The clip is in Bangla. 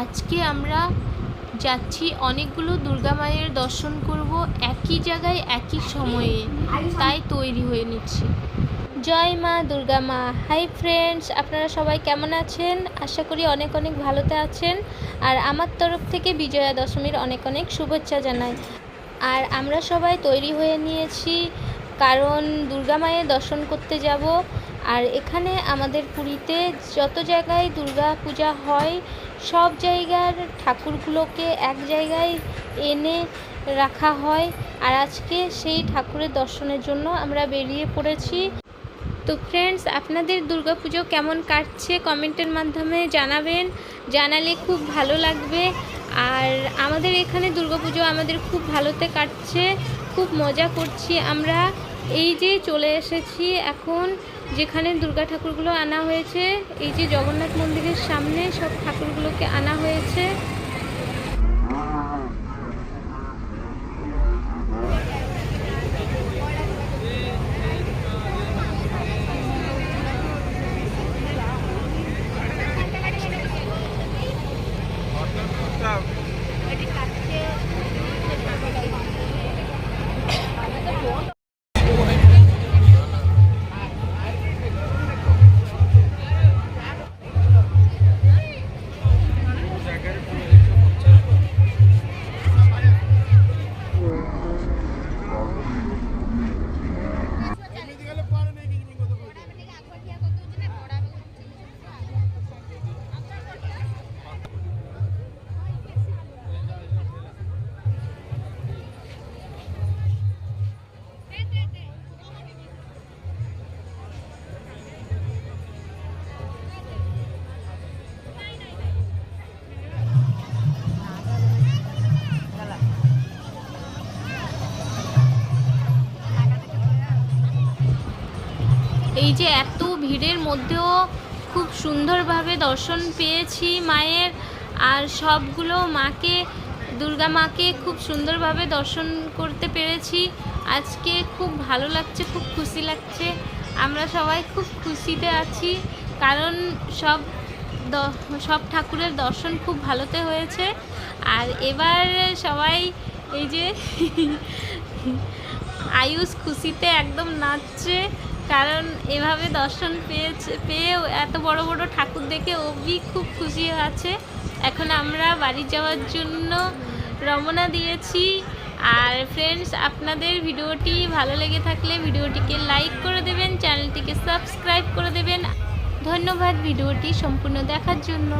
আজকে আমরা যাচ্ছি অনেকগুলো দুর্গা মায়ের দর্শন করব একই জায়গায়, একই সময়ে। তাই তৈরি হয়ে নিচ্ছি। জয় মা, দুর্গা মা। হাই ফ্রেন্ডস আপনারা সবাই কেমন আছেন? আশা করি অনেক অনেক ভালোতে আছেন। আর আমার তরফ থেকে বিজয়া দশমীর অনেক অনেক শুভেচ্ছা জানাই। আর আমরা সবাই তৈরি হয়ে নিয়েছি, কারণ দুর্গা মায়ের দর্শন করতে যাব। আর এখানে আমাদের পুরীতে যত জায়গায় দুর্গা পূজা হয় সব জায়গার ঠাকুরগুলোকে এক জায়গায় এনে রাখা হয়। আর আজকে সেই ঠাকুরের দর্শনের জন্য আমরা বেরিয়ে পড়েছি। তো ফ্রেন্ডস আপনাদের দুর্গাপুজো কেমন কাটছে কমেন্টের মাধ্যমে জানাবেন। জানালে খুব ভালো লাগবে। আর আমাদের এখানে দুর্গাপুজো আমাদের খুব ভালোতে কাটছে। খুব মজা করছি আমরা। এই যে চলে এসেছি এখন, যেখানে দুর্গা ঠাকুরগুলো আনা হয়েছে, এই যে জগন্নাথ মন্দিরের সামনে সব ঠাকুরগুলোকে আনা হয়েছে। এই যে এত ভিড়ের মধ্যেও খুব সুন্দরভাবে দর্শন পেয়েছি মায়ের। আর সবগুলো মাকে, দুর্গা মাকে খুব সুন্দরভাবে দর্শন করতে পেরেছি। আজকে খুব ভালো লাগছে, খুব খুশি লাগছে। আমরা সবাই খুব খুশিতে আছি, কারণ সব সব ঠাকুরের দর্শন খুব ভালোতে হয়েছে। আর এবার সবাই এই যে আয়ুষ খুশিতে একদম নাচছে। কারণ এভাবে দর্শন পেয়েছে, পেয়েও এত বড় বড় ঠাকুর দেখে অবি খুব খুশি আছে। এখন আমরা বাড়ি যাওয়ার জন্য রমনা দিয়েছি। আর ফ্রেন্ডস আপনাদের ভিডিওটি ভালো লেগে থাকলে ভিডিওটিকে লাইক করে দেবেন চ্যানেলটিকে সাবস্ক্রাইব করে দেবেন। ধন্যবাদ ভিডিওটি সম্পূর্ণ দেখার জন্য।